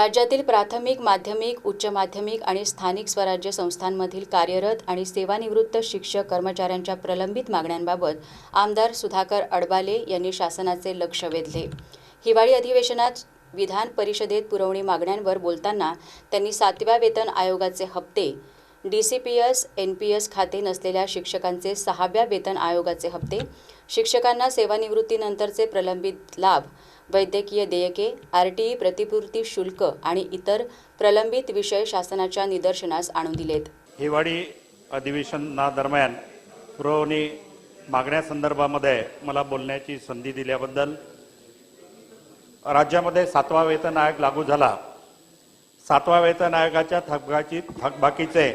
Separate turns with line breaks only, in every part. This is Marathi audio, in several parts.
राज्यातील प्राथमिक माध्यमिक उच्च माध्यमिक आणि स्थानिक स्वराज्य संस्थांमधील कार्यरत आणि सेवानिवृत्त शिक्षक कर्मचाऱ्यांच्या प्रलंबित मागण्यांबाबत आमदार सुधाकर अडबाले यांनी शासनाचे लक्ष वेधले. हिवाळी अधिवेशनात विधान परिषदेत पुरवणी मागण्यांवर बोलताना त्यांनी सातव्या वेतन आयोगाचे हप्ते D C P S N P S खाते नसलेल्या शिक्षकांचे सहाव्या वेतन आयोगाचे हप्ते शिक्षकांना सेवानिवृत्तीनंतरचे प्रलंबित लाभ वैद्यकीय देयके आर टी ई प्रतिपूर्ती शुल्क आणि इतर प्रलंबित विषय शासनाच्या निदर्शनास आणून दिलेत.
हिवाळी अधिवेशनादरम्यान पुरवणी मागण्यासंदर्भामध्ये मला बोलण्याची संधी दिल्याबद्दल राज्यामध्ये सातवा वेतन आयोग लागू झाला. सातवा वेतन आयोगाच्या थकबाकी थकबाकीचे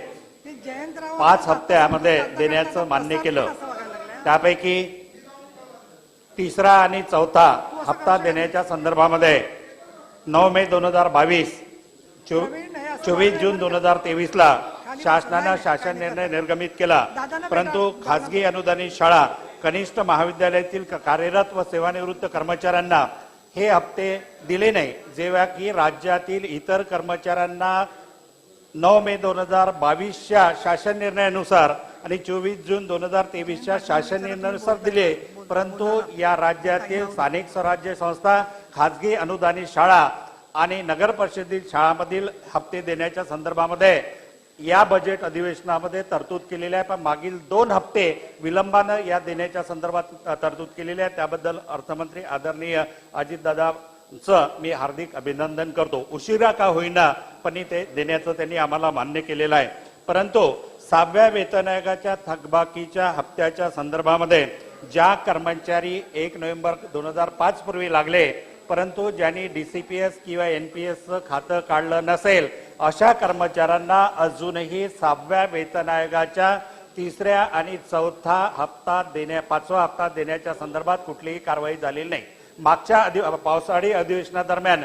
पाच हप्त्यामध्ये देण्याचं मान्य केलं. त्यापैकी तिसरा आणि चौथा हप्ता देण्याच्या संदर्भामध्ये नऊ मे दोन हजार बावीस चोवीस जून दोन हजार तेवीसला शासनानं शासन निर्णय निर्गमित केला. परंतु खासगी अनुदानित शाळा कनिष्ठ महाविद्यालयातील कार्यरत व सेवानिवृत्त कर्मचाऱ्यांना हे हप्ते दिले नाही. जेव्हा की राज्यातील इतर कर्मचाऱ्यांना नऊ मे दोन हजार बावीसच्या शासन निर्णयानुसार आणि चोवीस जून दोन हजार तेवीसच्या शासन निर्णयानुसार दिले. परंतु या राज्यातील स्थानिक स्वराज्य संस्था खाजगी अनुदानित शाळा आणि नगर परिषदेतील शाळांमधील हप्ते देण्याच्या संदर्भामध्ये या बजेट अधिवेशनामध्ये तरतूद केलेली आहे. पण मागील दोन हप्ते विलंबानं या देण्याच्या संदर्भात तरतूद केलेली आहे. त्याबद्दल अर्थमंत्री आदरणीय अजितदादांचं मी हार्दिक अभिनंदन करतो. उशिरा का होईना पण ते देण्याचं त्यांनी आम्हाला मान्य केलेलं आहे. परंतु सहाव्या वेतन आयोगाच्या थकबाकीच्या हप्त्याच्या संदर्भामध्ये ज्या कर्मचारी एक नोव्हेंबर दोन हजार पाच पूर्वी लागले परंतु ज्यांनी डीसीपीएस किंवा एनपीएस खातं काढलं नसेल अशा कर्मचाऱ्यांना अजूनही सहाव्या वेतन आयोगाच्या तिसऱ्या आणि चौथा हप्ता देण्या पाचवा हप्ता देण्याच्या संदर्भात कुठलीही कारवाई झालेली नाही. मागच्या अधि पावसाळी अधिवेशनादरम्यान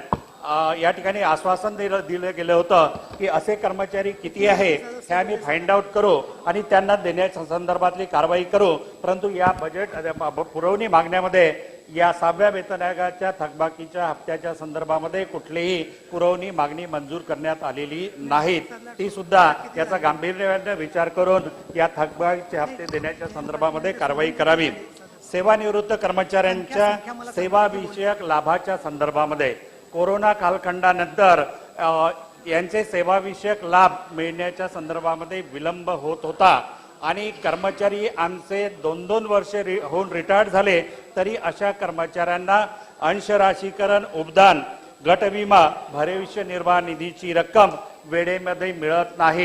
या ठिकाणी आश्वासन दिलं दिलं गेलं होतं की असे कर्मचारी किती आहे हे आम्ही फाइंड आउट करू आणि त्यांना देण्याच्या संदर्भातली कारवाई करू. परंतु या बजेट पुरवणी मागण्यामध्ये या सहाव्या वेतन आयोगाच्या थकबाकीच्या हप्त्याच्या संदर्भामध्ये कुठलीही पुरवणी मागणी मंजूर करण्यात आलेली नाहीत. ती सुद्धा याचा गांभीर्याने विचार करून या थकबाकीचे हप्ते देण्याच्या संदर्भामध्ये कारवाई करावी. सेवानिवृत्त कर्मचाऱ्यांच्या सेवाविषयक लाभाच्या संदर्भामध्ये कोरोना कालखंडानंतर यांचे सेवाविषयक लाभ मिळण्याच्या संदर्भामध्ये विलंब होत होता. आणि कर्मचारी आमचे दोन दोन वर्ष रि होऊन रिटायर्ड झाले तरी अशा कर्मचाऱ्यांना अंशराशीकरण उपदान गटविमा भविष्य निर्वाह निधीची रक्कम वेळेमध्ये मिळत नाही.